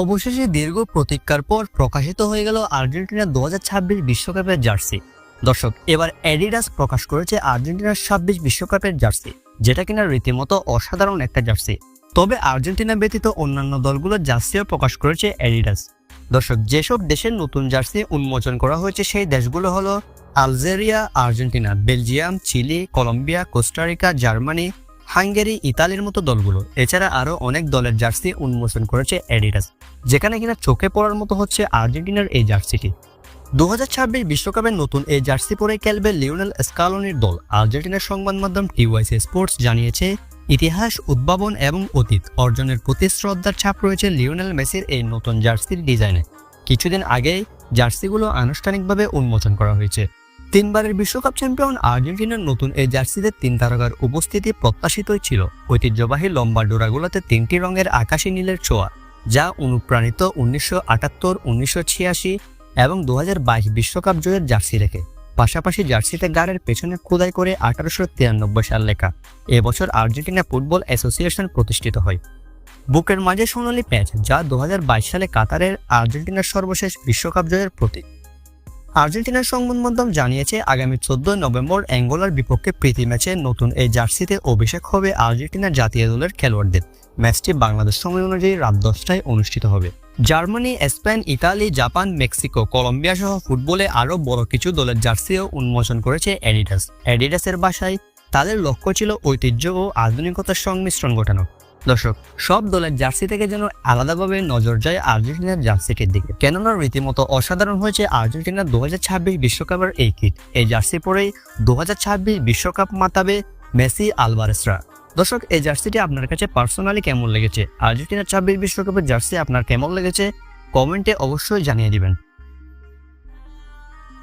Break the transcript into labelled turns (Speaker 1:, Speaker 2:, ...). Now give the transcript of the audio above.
Speaker 1: অবশেষে দীর্ঘ প্রতীক্ষার পর প্রকাশিত হয়ে গেল আর্জেন্টিনা দু বিশ্বকাপের জার্সি। দর্শক, এবার অ্যাডিডাস প্রকাশ করেছে আর্জেন্টিনার ছাব্বিশ বিশ্বকাপের জার্সি, যেটা কিনা রীতিমতো অসাধারণ একটা জার্সি। তবে আর্জেন্টিনা ব্যতীত অন্যান্য দলগুলোর জার্সিও প্রকাশ করেছে অ্যাডিডাস। দর্শক, যেসব দেশের নতুন জার্সি উন্মোচন করা হয়েছে, সেই দেশগুলো হলো Algeria, Argentina, Belgium, Chile, Colombia, Costa Rica, Germany Hungary ইতালির মতো দলগুলো, এছাড়া আরও অনেক দলের জার্সি উন্মোচন করেছে অ্যাডিডাস, যেখানে কিনা চোখে পড়ার মতো হচ্ছে আর্জেন্টিনার এই জার্সিটি। দু বিশ্বকাপের নতুন এই জার্সি পরে খেলবে লিওনেল স্কালোনির দল, আর্জেন্টিনার সংবাদ মাধ্যম টিওয়াইসি স্পোর্টস জানিয়েছে, ইতিহাস, উদ্ভাবন এবং অতীত অর্জনের প্রতি শ্রদ্ধার ছাপ রয়েছে লিওনেল মেসির এই নতুন জার্সির ডিজাইনে। কিছুদিন আগেই জার্সিগুলো আনুষ্ঠানিকভাবে উন্মোচন করা হয়েছে। তিনবারের বিশ্বকাপ চ্যাম্পিয়ন আর্জেন্টিনার নতুন এই জার্সিতে তিন তারকার উপস্থিতি প্রত্যাশিতই ছিল। ঐতিহ্যবাহী লম্বা ডোরাগুলোতে তিনটি রঙের আকাশী নীলের ছোঁয়া, যা অনুপ্রাণিত উনিশশো আটাত্তর, উনিশশো ছিয়াশি এবং দু বিশ্বকাপ জয়ের জার্সি রেখে। পাশাপাশি জার্সিতে গাড়ের পেছনে খোদাই করে আঠারোশো তিরানব্বই সাল লেখা। এবছর আর্জেন্টিনা ফুটবল অ্যাসোসিয়েশন প্রতিষ্ঠিত হয়। বুকের মাঝে সোনালি প্যাচ, যা দুহাজার বাইশ সালে কাতারের আর্জেন্টিনার সর্বশেষ বিশ্বকাপ জয়ের প্রতীক। আর্জেন্টিনার সংবাদ মাধ্যম জানিয়েছে, আগামী চোদ্দ নভেম্বর অ্যাঙ্গোলার বিপক্ষে প্রীতি ম্যাচে নতুন এই জার্সিতে অভিষেক হবে আর্জেন্টিনার জাতীয় দলের খেলোয়াড়দের। ম্যাচটি বাংলাদেশ সময় অনুযায়ী রাত দশটায় অনুষ্ঠিত হবে। Germany, Spain, Italy, Japan, Mexico, Colombia সহ ফুটবলে আরও বড় কিছু দলের জার্সিও উন্মোচন করেছে অ্যাডিডাস। অ্যাডিডাসের বাসায় তাদের লক্ষ্য ছিল ঐতিহ্য ও আধুনিকতার সংমিশ্রণ ঘটানো। দর্শক, সব দলের জার্সি থেকে যেন আলাদাভাবে নজর যায় আর্জেন্টিনার জার্সিটির দিকে। কেননা রীতিমতো অসাধারণ হয়েছে আর্জেন্টিনার দু হাজার বিশ্বকাপের এই কিট। এই জার্সি পরেই দু বিশ্বকাপ মাতাবে মেসি আলভারেসরা। দর্শক, এই জার্সিটি আপনার কাছে পার্সোনালি কেমন লেগেছে? আর্জেন্টিনার ছাব্বিশ বিশ্বকাপের জার্সি আপনার কেমন লেগেছে? কমেন্টে অবশ্যই জানিয়ে দিবেন।